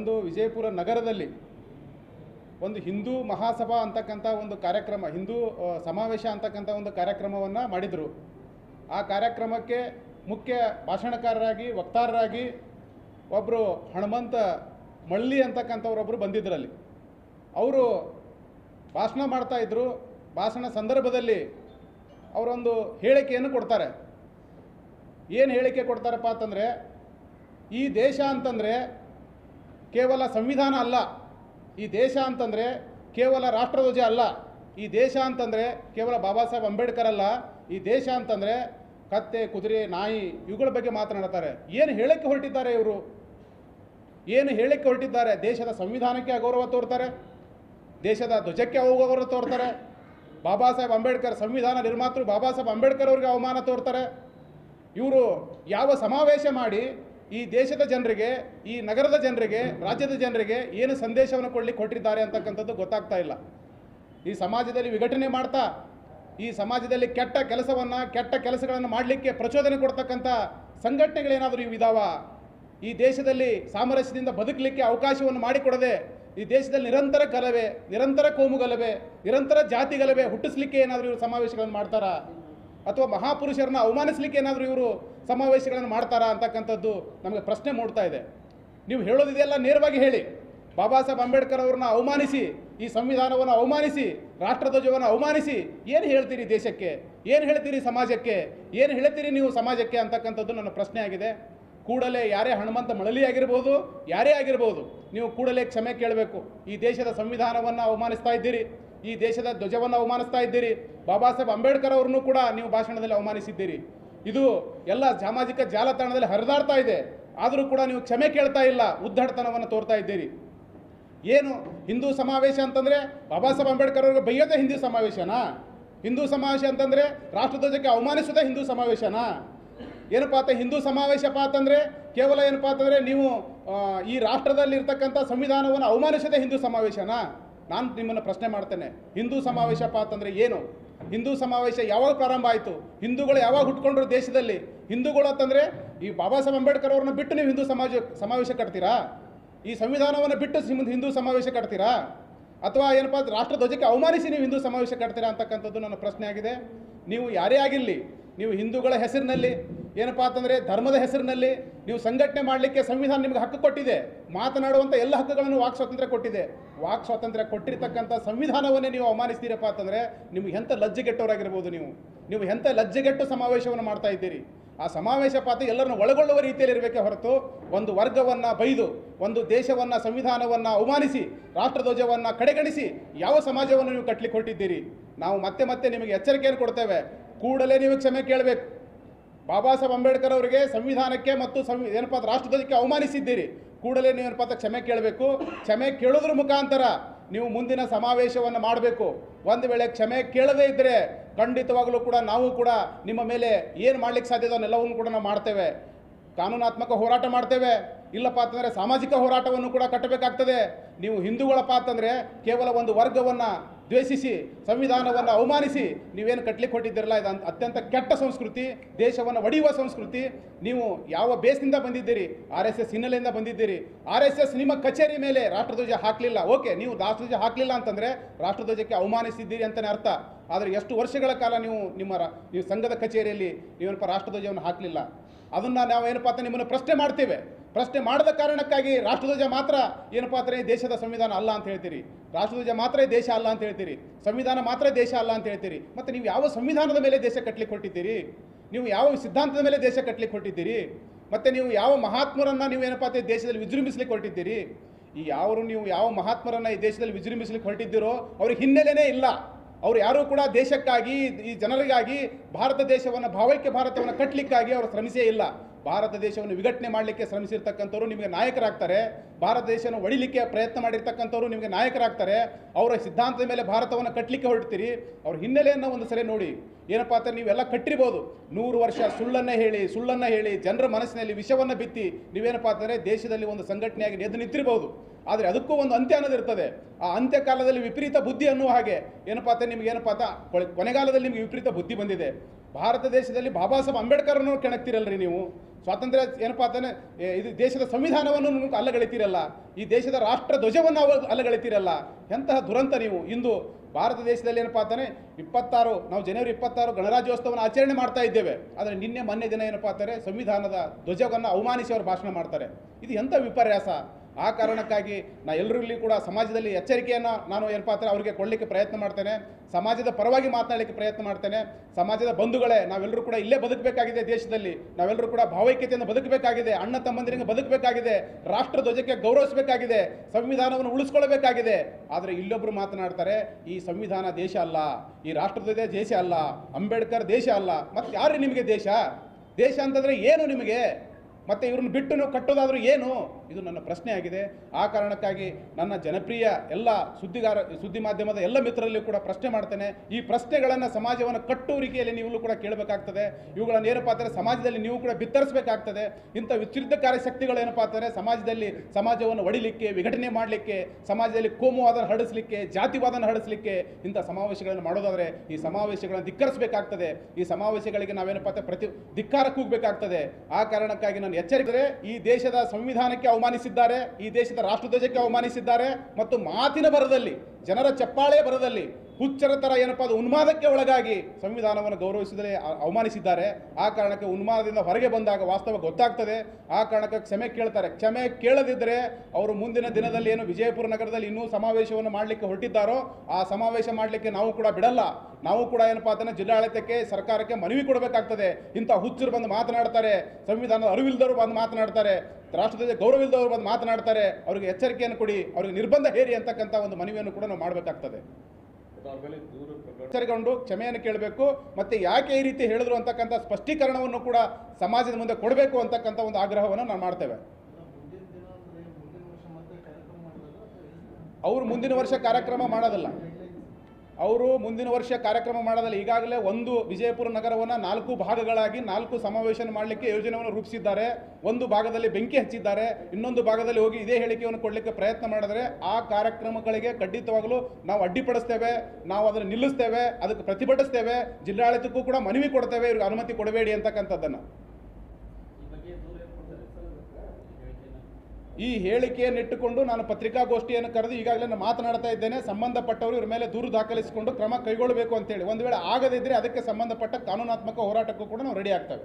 ಒಂದು ವಿಜಯಪುರ ನಗರದಲ್ಲಿ ಒಂದು ಹಿಂದೂ ಮಹಾಸಭಾ ಅಂತಕ್ಕಂಥ ಒಂದು ಕಾರ್ಯಕ್ರಮ, ಹಿಂದೂ ಸಮಾವೇಶ ಅಂತಕ್ಕಂಥ ಒಂದು ಕಾರ್ಯಕ್ರಮವನ್ನು ಮಾಡಿದರು. ಆ ಕಾರ್ಯಕ್ರಮಕ್ಕೆ ಮುಖ್ಯ ಭಾಷಣಕಾರರಾಗಿ, ವಕ್ತಾರರಾಗಿ ಒಬ್ಬರು ಹನುಮಂತ ಮಳ್ಳಿ ಅಂತಕ್ಕಂಥವ್ರೊಬ್ಬರು ಬಂದಿದ್ದರಲ್ಲಿ ಅವರು ಭಾಷಣ ಮಾಡ್ತಾ ಇದ್ರು. ಭಾಷಣ ಸಂದರ್ಭದಲ್ಲಿ ಅವರೊಂದು ಹೇಳಿಕೆಯನ್ನು ಕೊಡ್ತಾರೆ. ಏನು ಹೇಳಿಕೆ ಕೊಡ್ತಾರಪ್ಪ ಅಂತಂದರೆ, ಈ ದೇಶ ಅಂತಂದರೆ ಕೇವಲ ಸಂವಿಧಾನ ಅಲ್ಲ. ಈ ದೇಶ ಅಂತಂದರೆ ಕೇವಲ ರಾಷ್ಟ್ರಧ್ವಜ ಅಲ್ಲ. ಈ ದೇಶ ಅಂತಂದರೆ ಕೇವಲ ಬಾಬಾ ಸಾಹೇಬ್ ಅಂಬೇಡ್ಕರ್ ಅಲ್ಲ. ಈ ದೇಶ ಅಂತಂದರೆ ಕತ್ತೆ, ಕುದುರೆ, ನಾಯಿ ಇವುಗಳ ಬಗ್ಗೆ ಮಾತನಾಡ್ತಾರೆ. ಏನು ಹೇಳಕ್ಕೆ ಹೊರಟಿದ್ದಾರೆ ಇವರು? ಏನು ಹೇಳಕ್ಕೆ ಹೊರಟಿದ್ದಾರೆ? ದೇಶದ ಸಂವಿಧಾನಕ್ಕೆ ಅಗೌರವ ತೋರ್ತಾರೆ. ದೇಶದ ಧ್ವಜಕ್ಕೆ ಅಗೌರವ ತೋರ್ತಾರೆ. ಬಾಬಾ ಸಾಹೇಬ್ ಅಂಬೇಡ್ಕರ್ ಸಂವಿಧಾನ ನಿರ್ಮಾತೃ ಬಾಬಾ ಸಾಹೇಬ್ ಅಂಬೇಡ್ಕರ್ ಅವರಿಗೆ ಅವಮಾನ ತೋರ್ತಾರೆ. ಇವರು ಯಾವ ಸಮಾವೇಶ ಮಾಡಿ ಈ ದೇಶದ ಜನರಿಗೆ, ಈ ನಗರದ ಜನರಿಗೆ, ರಾಜ್ಯದ ಜನರಿಗೆ ಏನು ಸಂದೇಶವನ್ನು ಕೊಡಲಿ, ಕೊಟ್ಟಿದ್ದಾರೆ ಅಂತಕ್ಕಂಥದ್ದು ಗೊತ್ತಾಗ್ತಾ ಇಲ್ಲ. ಈ ಸಮಾಜದಲ್ಲಿ ವಿಘಟನೆ ಮಾಡ್ತಾ, ಈ ಸಮಾಜದಲ್ಲಿ ಕೆಟ್ಟ ಕೆಲಸವನ್ನು, ಕೆಟ್ಟ ಕೆಲಸಗಳನ್ನು ಮಾಡಲಿಕ್ಕೆ ಪ್ರಚೋದನೆ ಕೊಡ್ತಕ್ಕಂಥ ಸಂಘಟನೆಗಳೇನಾದರೂ ಇವು ಇದಾವ ಈ ದೇಶದಲ್ಲಿ ಸಾಮರಸ್ಯದಿಂದ ಬದುಕಲಿಕ್ಕೆ ಅವಕಾಶವನ್ನು ಮಾಡಿಕೊಡದೆ, ಈ ದೇಶದಲ್ಲಿ ನಿರಂತರ ಗಲಭೆ, ನಿರಂತರ ಕೋಮು ಗಲಭೆ ನಿರಂತರ ಜಾತಿ ಗಲಭೆ ಹುಟ್ಟಿಸ್ಲಿಕ್ಕೆ ಏನಾದರೂ ಇವರು ಸಮಾವೇಶಗಳನ್ನು ಮಾಡ್ತಾರಾ? ಅಥವಾ ಮಹಾಪುರುಷರನ್ನ ಅವಮಾನಿಸ್ಲಿಕ್ಕೆ ಏನಾದರೂ ಇವರು ಸಮಾವೇಶಗಳನ್ನು ಮಾಡ್ತಾರಾ ಅಂತಕ್ಕಂಥದ್ದು ನಮಗೆ ಪ್ರಶ್ನೆ ಮೂಡ್ತಾ ಇದೆ. ನೀವು ಹೇಳೋದಿದೆಯಲ್ಲ ನೇರವಾಗಿ ಹೇಳಿ. ಬಾಬಾ ಸಾಹೇಬ್ ಅಂಬೇಡ್ಕರ್ ಅವ್ರನ್ನ ಅವಮಾನಿಸಿ, ಈ ಸಂವಿಧಾನವನ್ನು ಅವಮಾನಿಸಿ, ರಾಷ್ಟ್ರಧ್ವಜವನ್ನು ಅವಮಾನಿಸಿ ಏನು ಹೇಳ್ತೀರಿ ದೇಶಕ್ಕೆ? ಏನು ಹೇಳ್ತೀರಿ ಸಮಾಜಕ್ಕೆ? ಏನು ಹೇಳ್ತೀರಿ ನೀವು ಸಮಾಜಕ್ಕೆ ಅಂತಕ್ಕಂಥದ್ದು ನನ್ನ ಪ್ರಶ್ನೆ ಆಗಿದೆ. ಕೂಡಲೇ ಯಾರೇ ಹನುಮಂತ ಮಳಲಿ ಆಗಿರ್ಬೋದು, ಯಾರೇ ಆಗಿರ್ಬೋದು, ನೀವು ಕೂಡಲೇ ಕ್ಷಮೆ ಕೇಳಬೇಕು. ಈ ದೇಶದ ಸಂವಿಧಾನವನ್ನು ಅವಮಾನಿಸ್ತಾ ಇದ್ದೀರಿ. ಈ ದೇಶದ ಧ್ವಜವನ್ನು ಅವಮಾನಿಸ್ತಾ ಇದ್ದೀರಿ. ಬಾಬಾ ಸಾಹೇಬ್ ಅಂಬೇಡ್ಕರ್ ಅವ್ರನ್ನೂ ಕೂಡ ನೀವು ಭಾಷಣದಲ್ಲಿ ಅವಮಾನಿಸಿದ್ದೀರಿ. ಇದು ಎಲ್ಲ ಸಾಮಾಜಿಕ ಜಾಲತಾಣದಲ್ಲಿ ಹರಿದಾಡ್ತಾ ಇದೆ. ಆದರೂ ಕೂಡ ನೀವು ಕ್ಷಮೆ ಕೇಳ್ತಾ ಇಲ್ಲ ಉದ್ದಟತನವನ್ನು ತೋರ್ತಾ ಇದ್ದೀರಿ. ಏನು ಹಿಂದೂ ಸಮಾವೇಶ ಅಂತಂದರೆ ಬಾಬಾ ಸಾಹೇಬ್ ಅಂಬೇಡ್ಕರ್ ಅವ್ರಿಗೆ ಬೈಯೋದೇ ಹಿಂದೂ ಸಮಾವೇಶನಾ? ಹಿಂದೂ ಸಮಾವೇಶ ಅಂತಂದರೆ ರಾಷ್ಟ್ರಧ್ವಜಕ್ಕೆ ಅವಮಾನಿಸೋದೇ ಹಿಂದೂ ಸಮಾವೇಶನಾ? ಏನಪ್ಪ ಅಂತ ಹಿಂದೂ ಸಮಾವೇಶಪ್ಪ ಅಂತಂದರೆ ಕೇವಲ ಏನಪ್ಪ ಅಂತಂದರೆ ನೀವು ಈ ರಾಷ್ಟ್ರದಲ್ಲಿರ್ತಕ್ಕಂಥ ಸಂವಿಧಾನವನ್ನು ಅವಮಾನಿಸೋದೇ ಹಿಂದೂ ಸಮಾವೇಶನಾ? ನಾನು ನಿಮ್ಮನ್ನು ಪ್ರಶ್ನೆ ಮಾಡ್ತೇನೆ. ಹಿಂದೂ ಸಮಾವೇಶಪ್ಪ ಅಂತಂದರೆ ಏನು? ಹಿಂದೂ ಸಮಾವೇಶ ಯಾವಾಗ ಪ್ರಾರಂಭ ಆಯಿತು? ಹಿಂದೂಗಳು ಯಾವಾಗ ಹುಟ್ಕೊಂಡ್ರು ದೇಶದಲ್ಲಿ? ಹಿಂದೂಗಳು ಅಂತಂದರೆ ಈ ಬಾಬಾ ಸಾಹೇಬ್ ಅಂಬೇಡ್ಕರ್ ಅವ್ರನ್ನ ಬಿಟ್ಟು ನೀವು ಹಿಂದೂ ಸಮಾಜ, ಸಮಾವೇಶ ಕಟ್ತೀರಾ? ಈ ಸಂವಿಧಾನವನ್ನು ಬಿಟ್ಟು ಹಿಂದೂ ಸಮಾವೇಶ ಕಟ್ತೀರಾ? ಅಥವಾ ಏನಪ್ಪ, ರಾಷ್ಟ್ರ ಧ್ವಜಕ್ಕೆ ಅವಮಾನಿಸಿ ನೀವು ಹಿಂದೂ ಸಮಾವೇಶ ಕಟ್ತೀರಾ ಅಂತಕ್ಕಂಥದ್ದು ನನ್ನ ಪ್ರಶ್ನೆ ಆಗಿದೆ. ನೀವು ಯಾರೇ ಆಗಿರಲಿ, ನೀವು ಹಿಂದೂಗಳ ಹೆಸರಿನಲ್ಲಿ, ಏನಪ್ಪಾ ಅಂತಂದರೆ ಧರ್ಮದ ಹೆಸರಿನಲ್ಲಿ ನೀವು ಸಂಘಟನೆ ಮಾಡಲಿಕ್ಕೆ ಸಂವಿಧಾನ ನಿಮಗೆ ಹಕ್ಕು ಕೊಟ್ಟಿದೆ. ಮಾತನಾಡುವಂಥ ಎಲ್ಲ ಹಕ್ಕುಗಳನ್ನು ವಾಕ್ ಸ್ವಾತಂತ್ರ್ಯ ಕೊಟ್ಟಿದೆ. ವಾಕ್ ಸ್ವಾತಂತ್ರ್ಯ ಕೊಟ್ಟಿರ್ತಕ್ಕಂಥ ಸಂವಿಧಾನವನ್ನೇ ನೀವು ಅವಮಾನಿಸ್ತೀರಪ್ಪ ಅಂತಂದರೆ ನಿಮ್ಗೆ ಎಂಥ ಲಜ್ಜೆಗೆಟ್ಟವರಾಗಿರ್ಬೋದು ನೀವು. ನೀವು ಎಂಥ ಲಜ್ಜೆಗೆಟ್ಟು ಸಮಾವೇಶವನ್ನು ಮಾಡ್ತಾ ಇದ್ದೀರಿ. ಆ ಸಮಾವೇಶ ಪಾತ್ರ ಎಲ್ಲರನ್ನು ಒಳಗೊಳ್ಳುವ ರೀತಿಯಲ್ಲಿ ಇರಬೇಕೆ ಹೊರತು ಒಂದು ವರ್ಗವನ್ನು ಬೈದು, ಒಂದು ದೇಶವನ್ನು, ಸಂವಿಧಾನವನ್ನು ಅವಮಾನಿಸಿ, ರಾಷ್ಟ್ರಧ್ವಜವನ್ನು ಕಡೆಗಣಿಸಿ ಯಾವ ಸಮಾಜವನ್ನು ನೀವು ಕಟ್ಟಲಿಕ್ಕೆ ಹೊರಟಿದ್ದೀರಿ ನಾವು ಮತ್ತೆ ಮತ್ತೆ ನಿಮಗೆ ಎಚ್ಚರಿಕೆಯನ್ನು ಕೊಡ್ತೇವೆ. ಕೂಡಲೇ ನೀವು ಕ್ಷಮೆ ಕೇಳಬೇಕು. ಬಾಬಾ ಸಾಹೇಬ್ ಅಂಬೇಡ್ಕರ್ ಅವರಿಗೆ ಸಂವಿಧಾನಕ್ಕೆ ಮತ್ತು ಸಂವಿ ಏನಪ್ಪ ರಾಷ್ಟ್ರಧ್ವಜಕ್ಕೆ ಅವಮಾನಿಸಿದ್ದೀರಿ. ಕೂಡಲೇ ನೀವು ಏನಪ್ಪ ಅಂತ ಕ್ಷಮೆ ಕೇಳಬೇಕು. ಕ್ಷಮೆ ಕೇಳೋದ್ರ ಮುಖಾಂತರ ನೀವು ಮುಂದಿನ ಸಮಾವೇಶವನ್ನು ಮಾಡಬೇಕು. ಒಂದು ವೇಳೆ ಕ್ಷಮೆ ಕೇಳದೇ ಇದ್ದರೆ ಖಂಡಿತವಾಗಲೂ ಕೂಡ ನಾವು ಕೂಡ ನಿಮ್ಮ ಮೇಲೆ ಏನು ಮಾಡ್ಲಿಕ್ಕೆ ಸಾಧ್ಯ ಅದನ್ನೆಲ್ಲವನ್ನು ಕೂಡ ನಾವು ಮಾಡ್ತೇವೆ. ಕಾನೂನಾತ್ಮಕ ಹೋರಾಟ ಮಾಡ್ತೇವೆ. ಇಲ್ಲಪ್ಪ ಅಂತಂದರೆ ಸಾಮಾಜಿಕ ಹೋರಾಟವನ್ನು ಕೂಡ ಕಟ್ಟಬೇಕಾಗ್ತದೆ. ನೀವು ಹಿಂದೂಗಳಪ್ಪ ಅಂತಂದರೆ ಕೇವಲ ಒಂದು ವರ್ಗವನ್ನು ದ್ವೇಷಿಸಿ, ಸಂವಿಧಾನವನ್ನು ಅವಮಾನಿಸಿ, ನೀವೇನು ಕಟ್ಲಿಕ್ಕೆ ಹೊಟ್ಟಿದ್ದೀರಲ್ಲ ಇದು ಅತ್ಯಂತ ಕೆಟ್ಟ ಸಂಸ್ಕೃತಿ, ದೇಶವನ್ನು ಒಡೆಯುವ ಸಂಸ್ಕೃತಿ. ನೀವು ಯಾವ ಬೇಸ್ನಿಂದ ಬಂದಿದ್ದೀರಿ, ಆರ್ ಎಸ್ ಎಸ್ ಹಿನ್ನೆಲೆಯಿಂದ ಬಂದಿದ್ದೀರಿ, ಆರ್ ಎಸ್ ಎಸ್ ನಿಮ್ಮ ಕಚೇರಿ ಮೇಲೆ ರಾಷ್ಟ್ರಧ್ವಜ ಹಾಕಲಿಲ್ಲ. ಓಕೆ, ನೀವು ರಾಷ್ಟ್ರಧ್ವಜ ಹಾಕಲಿಲ್ಲ ಅಂತಂದರೆ ರಾಷ್ಟ್ರಧ್ವಜಕ್ಕೆ ಅವಮಾನಿಸಿದ್ದೀರಿ ಅಂತಲೇ ಅರ್ಥ. ಆದರೆ ಎಷ್ಟು ವರ್ಷಗಳ ಕಾಲ ನೀವು ನಿಮ್ಮ ನೀವು ಸಂಘದ ಕಚೇರಿಯಲ್ಲಿ ನೀವೇನಪ್ಪ ರಾಷ್ಟ್ರಧ್ವಜವನ್ನು ಹಾಕಲಿಲ್ಲ? ಅದನ್ನು ನಾವು ಏನಪ್ಪ ಅಂತ ನಿಮ್ಮನ್ನು ಪ್ರಶ್ನೆ ಮಾಡ್ತೇವೆ. ಪ್ರಶ್ನೆ ಮಾಡದ ಕಾರಣಕ್ಕಾಗಿ ರಾಷ್ಟ್ರಧ್ವಜ ಮಾತ್ರ ಏನಪ್ಪ ಅಂದರೆ ದೇಶದ ಸಂವಿಧಾನ ಅಲ್ಲ ಅಂತ ಹೇಳ್ತೀರಿ. ರಾಷ್ಟ್ರಧ್ವಜ ಮಾತ್ರ ದೇಶ ಅಲ್ಲ ಅಂತ ಹೇಳ್ತೀರಿ. ಸಂವಿಧಾನ ಮಾತ್ರ ದೇಶ ಅಲ್ಲ ಅಂತ ಹೇಳ್ತೀರಿ. ಮತ್ತು ನೀವು ಯಾವ ಸಂವಿಧಾನದ ಮೇಲೆ ದೇಶ ಕಟ್ಟಲಿಕ್ಕೆ ಕೊಟ್ಟಿದ್ದೀರಿ ನೀವು ಯಾವ ಸಿದ್ಧಾಂತದ ಮೇಲೆ ದೇಶ ಕಟ್ಟಲಿಕ್ಕೆ ಕೊಟ್ಟಿದ್ದೀರಿ ಮತ್ತು ನೀವು ಯಾವ ಮಹಾತ್ಮರನ್ನು ನೀವು ಏನಪ್ಪ ಅಂತ ದೇಶದಲ್ಲಿ ವಿಜೃಂಭಿಸ್ಲಿಕ್ಕೆ ಹೊರಟಿದ್ದೀರಿ? ಈ ಯಾರು ನೀವು ಯಾವ ಮಹಾತ್ಮರನ್ನು ಈ ದೇಶದಲ್ಲಿ ವಿಜೃಂಭಿಸ್ಲಿಕ್ಕೆ ಹೊರಟಿದ್ದೀರೋ ಅವ್ರಿಗೆ ಹಿನ್ನೆಲೆಯೇ ಇಲ್ಲ. ಅವ್ರು ಯಾರೂ ಕೂಡ ದೇಶಕ್ಕಾಗಿ, ಈ ಜನರಿಗಾಗಿ ಭಾರತ ದೇಶವನ್ನು, ಭಾವೈಕ್ಯ ಭಾರತವನ್ನು ಕಟ್ಟಲಿಕ್ಕಾಗಿ ಅವರು ಶ್ರಮಿಸೇ ಇಲ್ಲ. ಭಾರತ ದೇಶವನ್ನು ವಿಘಟನೆ ಮಾಡಲಿಕ್ಕೆ ಶ್ರಮಿಸಿರ್ತಕ್ಕಂಥವ್ರು ನಿಮಗೆ ನಾಯಕರಾಗ್ತಾರೆ. ಭಾರತ ದೇಶವನ್ನು ಒಡಿಲಿಕ್ಕೆ ಪ್ರಯತ್ನ ಮಾಡಿರ್ತಕ್ಕಂಥವ್ರು ನಿಮಗೆ ನಾಯಕರಾಗ್ತಾರೆ. ಅವರ ಸಿದ್ಧಾಂತದ ಮೇಲೆ ಭಾರತವನ್ನು ಕಟ್ಟಲಿಕ್ಕೆ ಹೊರಡ್ತೀರಿ. ಅವ್ರ ಹಿನ್ನೆಲೆಯನ್ನು ಒಂದು ಸರಿ ನೋಡಿ. ಏನಪ್ಪ ಅಂತ ನೀವೆಲ್ಲ ಕಟ್ಟಿರ್ಬೋದು. ನೂರು ವರ್ಷ ಸುಳ್ಳನ್ನು ಹೇಳಿ ಸುಳ್ಳನ್ನು ಹೇಳಿ, ಜನರ ಮನಸ್ಸಿನಲ್ಲಿ ವಿಷವನ್ನು ಬಿತ್ತಿ ನೀವೇನಪ್ಪ ಅಂತಂದರೆ ದೇಶದಲ್ಲಿ ಒಂದು ಸಂಘಟನೆಯಾಗಿ ಎದ್ದು ನಿಂತಿರ್ಬೋದು. ಆದರೆ ಅದಕ್ಕೂ ಒಂದು ಅಂತ್ಯ ಅನ್ನೋದಿರ್ತದೆ ಆ ಅಂತ್ಯಕಾಲದಲ್ಲಿ ವಿಪರೀತ ಬುದ್ಧಿ ಅನ್ನುವ ಹಾಗೆ ಏನಪ್ಪಾ ಅಂತ ನಿಮ್ಗೆ ಏನಪ್ಪ ಅಂತ ಕೊನೆಗಾಲದಲ್ಲಿ ನಿಮಗೆ ವಿಪರೀತ ಬುದ್ಧಿ ಬಂದಿದೆ. ಭಾರತ ದೇಶದಲ್ಲಿ ಬಾಬಾ ಸಾಹೇಬ್ ಅಂಬೇಡ್ಕರ್ನೂ ಕೆಣಕ್ತಿರಲ್ರಿ ನೀವು. ಸ್ವಾತಂತ್ರ್ಯ ಏನಪ್ಪಾ ಅಂತಾನೆ ಇದು ದೇಶದ ಸಂವಿಧಾನವನ್ನು ಅಲ್ಲಗಳಿತೀರಲ್ಲ. ಈ ದೇಶದ ರಾಷ್ಟ್ರ ಧ್ವಜವನ್ನು ಅಲ್ಲಗಳಿತೀರಲ್ಲ. ಎಂತಹ ದುರಂತ ನೀವು. ಇಂದು ಭಾರತ ದೇಶದಲ್ಲಿ ಏನಪ್ಪಾ ಅಂತಾನೆ ಇಪ್ಪತ್ತಾರು, ನಾವು ಜನವರಿ ಇಪ್ಪತ್ತಾರು ಗಣರಾಜ್ಯೋತ್ಸವವನ್ನು ಆಚರಣೆ ಮಾಡ್ತಾ ಇದ್ದೇವೆ. ಆದರೆ ನಿನ್ನೆ, ಮೊನ್ನೆ ದಿನ ಏನಪ್ಪಾ ಅಂತಾರೆ ಸಂವಿಧಾನದ ಧ್ವಜವನ್ನು ಅವಮಾನಿಸಿ ಅವರು ಭಾಷಣ ಮಾಡ್ತಾರೆ. ಇದು ಎಂಥ ವಿಪರ್ಯಾಸ. ಆ ಕಾರಣಕ್ಕಾಗಿ ನಾ ಎಲ್ಲರಲ್ಲಿ ಕೂಡ ಸಮಾಜದಲ್ಲಿ ಎಚ್ಚರಿಕೆಯನ್ನು ನಾನು ಏನಪ್ಪಾ ಪಾತ್ರ ಅವರಿಗೆ ಕೊಡಲಿಕ್ಕೆ ಪ್ರಯತ್ನ ಮಾಡ್ತೇನೆ. ಸಮಾಜದ ಪರವಾಗಿ ಮಾತನಾಡಲಿಕ್ಕೆ ಪ್ರಯತ್ನ ಮಾಡ್ತೇನೆ. ಸಮಾಜದ ಬಂಧುಗಳೇ ನಾವೆಲ್ಲರೂ ಕೂಡ ಇಲ್ಲೇ ಬದುಕಬೇಕಾಗಿದೆ ದೇಶದಲ್ಲಿ. ನಾವೆಲ್ಲರೂ ಕೂಡ ಭಾವೈಕ್ಯತೆಯನ್ನು ಬದುಕಬೇಕಾಗಿದೆ. ಅಣ್ಣ ತಮ್ಮಂದಿರಿಗೆ ಬದುಕಬೇಕಾಗಿದೆ. ರಾಷ್ಟ್ರ ಧ್ವಜಕ್ಕೆ ಗೌರವಿಸಬೇಕಾಗಿದೆ. ಸಂವಿಧಾನವನ್ನು ಉಳಿಸ್ಕೊಳ್ಬೇಕಾಗಿದೆ. ಆದರೆ ಇಲ್ಲೊಬ್ಬರು ಮಾತನಾಡ್ತಾರೆ, ಈ ಸಂವಿಧಾನ ದೇಶ ಅಲ್ಲ, ಈ ರಾಷ್ಟ್ರಧ್ವಜ ದೇಶ ಅಲ್ಲ, ಅಂಬೇಡ್ಕರ್ ದೇಶ ಅಲ್ಲ. ಮತ್ತು ಯಾರು ನಿಮಗೆ ದೇಶ? ದೇಶ ಅಂತಂದರೆ ಏನು ನಿಮಗೆ? ಮತ್ತೆ ಇವ್ರನ್ನ ಬಿಟ್ಟು ಕಟ್ಟೋದಾದ್ರೂ ಏನು? ಇದು ನನ್ನ ಪ್ರಶ್ನೆ ಆಗಿದೆ. ಆ ಕಾರಣಕ್ಕಾಗಿ ನನ್ನ ಜನಪ್ರಿಯ ಎಲ್ಲ ಸುದ್ದಿಗಾರ, ಸುದ್ದಿ ಮಾಧ್ಯಮದ ಎಲ್ಲ ಮಿತ್ರರಲ್ಲಿ ಕೂಡ ಪ್ರಶ್ನೆ ಮಾಡ್ತೇನೆ. ಈ ಪ್ರಶ್ನೆಗಳನ್ನು ಸಮಾಜವನ್ನು ಕಟ್ಟುವರಿಕೆಯಲ್ಲಿ ನೀವು ಕೂಡ ಕೇಳಬೇಕಾಗ್ತದೆ. ಇವುಗಳನ್ನು ಏನಪ್ಪಾ ಅಂದರೆ ಸಮಾಜದಲ್ಲಿ ನೀವು ಕೂಡ ಬಿತ್ತರಿಸಬೇಕಾಗ್ತದೆ. ಇಂಥ ವಿಚಿತ್ರ ಶಕ್ತಿಗಳು ಏನಪ್ಪಾ ಅಂದರೆ ಸಮಾಜದಲ್ಲಿ ಸಮಾಜವನ್ನು ಒಡಿಲಿಕ್ಕೆ, ವಿಘಟನೆ ಮಾಡಲಿಕ್ಕೆ, ಸಮಾಜದಲ್ಲಿ ಕೋಮುವಾದನ ಹರಡಿಸಲಿಕ್ಕೆ, ಜಾತಿವಾದನ ಹರಡಿಸಲಿಕ್ಕೆ ಇಂಥ ಸಮಾವೇಶಗಳನ್ನು ಮಾಡೋದಾದರೆ ಈ ಸಮಾವೇಶಗಳನ್ನು ಧಿಕ್ಕರಿಸಬೇಕಾಗ್ತದೆ. ಈ ಸಮಾವೇಶಗಳಿಗೆ ನಾವೇನಪ್ಪ ಪ್ರತಿ, ಧಿಕ್ಕಾರ ಕೂಗಬೇಕಾಗ್ತದೆ. ಆ ಕಾರಣಕ್ಕಾಗಿ ನಾನು ಎಚ್ಚರಿಕೆ ಈ ದೇಶದ ಸಂವಿಧಾನಕ್ಕೆ ಅವಮಾನಿಸಿದ್ದಾರೆ ಈ ದೇಶದ ರಾಷ್ಟ್ರಧ್ವಜಕ್ಕೆ ಅವಮಾನಿಸಿದ್ದಾರೆ ಮತ್ತು ಮಾತಿನ ಬರದಲ್ಲಿ ಜನರ ಚಪ್ಪಾಳೆ ಬರದಲ್ಲಿ ಹುಚ್ಚರ ಥರ ಏನಪ್ಪ ಅದು ಉನ್ಮಾದಕ್ಕೆ ಒಳಗಾಗಿ ಸಂವಿಧಾನವನ್ನು ಗೌರವಿಸಿದರೆ ಅವಮಾನಿಸಿದ್ದಾರೆ. ಆ ಕಾರಣಕ್ಕೆ ಉನ್ಮಾದದಿಂದ ಹೊರಗೆ ಬಂದಾಗ ವಾಸ್ತವ ಗೊತ್ತಾಗ್ತದೆ. ಆ ಕಾರಣಕ್ಕೆ ಕ್ಷಮೆ ಕೇಳ್ತಾರೆ. ಕ್ಷಮೆ ಕೇಳದಿದ್ದರೆ ಅವರು ಮುಂದಿನ ದಿನದಲ್ಲಿ ಏನು ವಿಜಯಪುರ ನಗರದಲ್ಲಿ ಇನ್ನೂ ಸಮಾವೇಶವನ್ನು ಮಾಡಲಿಕ್ಕೆ ಹೊರಟಿದ್ದಾರೋ, ಆ ಸಮಾವೇಶ ಮಾಡಲಿಕ್ಕೆ ನಾವು ಕೂಡ ಬಿಡಲ್ಲ. ನಾವು ಕೂಡ ಏನಪ್ಪ ಅದನ್ನು ಜಿಲ್ಲಾಡಳಿತಕ್ಕೆ, ಸರ್ಕಾರಕ್ಕೆ ಮನವಿ ಕೊಡಬೇಕಾಗ್ತದೆ. ಇಂಥ ಹುಚ್ಚರು ಬಂದು ಮಾತನಾಡ್ತಾರೆ. ಸಂವಿಧಾನದ ಅರಿವಿಲ್ದವರು ಬಂದು ಮಾತನಾಡ್ತಾರೆ. ರಾಷ್ಟ್ರದ ಗೌರವಿಲ್ದವರು ಬಂದು ಮಾತನಾಡ್ತಾರೆ. ಅವರಿಗೆ ಎಚ್ಚರಿಕೆಯನ್ನು ಕೊಡಿ. ಅವರಿಗೆ ನಿರ್ಬಂಧ ಹೇರಿ ಅಂತಕ್ಕಂಥ ಒಂದು ಮನವಿಯನ್ನು ಕೂಡ ನಾವು ಮಾಡಬೇಕಾಗ್ತದೆ. ಎಚ್ಚರಿಕೊಂಡು ಕ್ಷಮೆಯನ್ನು ಕೇಳಬೇಕು ಮತ್ತೆ ಯಾಕೆ ಈ ರೀತಿ ಹೇಳಿದ್ರು ಅಂತಕ್ಕಂಥ ಸ್ಪಷ್ಟೀಕರಣವನ್ನು ಕೂಡ ಸಮಾಜದ ಮುಂದೆ ಕೊಡಬೇಕು ಅಂತಕ್ಕಂಥ ಒಂದು ಆಗ್ರಹವನ್ನು ನಾವು ಮಾಡ್ತೇವೆ. ಅವರು ಮುಂದಿನ ವರ್ಷ ಕಾರ್ಯಕ್ರಮ ಮಾಡೋದಲ್ಲ. ಅವರು ಮುಂದಿನ ವರ್ಷ ಕಾರ್ಯಕ್ರಮ ಮಾಡೋದಲ್ಲ ಈಗಾಗಲೇ ಒಂದು ವಿಜಯಪುರ ನಗರವನ್ನು ನಾಲ್ಕು ಭಾಗಗಳಾಗಿ, ನಾಲ್ಕು ಸಮಾವೇಶ ಮಾಡಲಿಕ್ಕೆ ಯೋಜನೆಯನ್ನು ರೂಪಿಸಿದ್ದಾರೆ. ಒಂದು ಭಾಗದಲ್ಲಿ ಬೆಂಕಿ ಹಚ್ಚಿದ್ದಾರೆ. ಇನ್ನೊಂದು ಭಾಗದಲ್ಲಿ ಹೋಗಿ ಇದೇ ಹೇಳಿಕೆಯನ್ನು ಕೊಡಲಿಕ್ಕೆ ಪ್ರಯತ್ನ ಮಾಡಿದರೆ ಆ ಕಾರ್ಯಕ್ರಮಗಳಿಗೆ ಖಂಡಿತವಾಗಲೂ ನಾವು ಅಡ್ಡಿಪಡಿಸ್ತೇವೆ. ನಾವು ಅದನ್ನು ನಿಲ್ಲಿಸ್ತೇವೆ. ಅದಕ್ಕೆ ಪ್ರತಿಭಟಿಸ್ತೇವೆ. ಜಿಲ್ಲಾಡಳಿತಕ್ಕೂ ಕೂಡ ಮನವಿ ಕೊಡ್ತೇವೆ. ಇವ್ರಿಗೆ ಅನುಮತಿ ಕೊಡಬೇಡಿ ಅಂತಕ್ಕಂಥದ್ದನ್ನು ಈ ಬಗ್ಗೆ ದೂರ ಏನು ಕೊಡ್ತಾರೆ ಸರ್ ಹೇಳಿಕೆನ ಈ ಹೇಳಿಕೆಯನ್ನು ಇಟ್ಟುಕೊಂಡು ನಾನು ಪತ್ರಿಕಾಗೋಷ್ಠಿಯನ್ನು ಕರೆದು ಈಗಾಗಲೇ ನಾನು ಮಾತನಾಡ್ತಾ ಇದ್ದೇನೆ. ಸಂಬಂಧಪಟ್ಟವರು ಇವರ ಮೇಲೆ ದೂರು ದಾಖಲಿಸಿಕೊಂಡು ಕ್ರಮ ಕೈಗೊಳ್ಳಬೇಕು ಅಂತೇಳಿ. ಒಂದು ವೇಳೆ ಆಗದಿದ್ದರೆ ಅದಕ್ಕೆ ಸಂಬಂಧಪಟ್ಟ ಕಾನೂನಾತ್ಮಕ ಹೋರಾಟಕ್ಕೂ ಕೂಡ ನಾವು ರೆಡಿ ಆಗ್ತೇವೆ.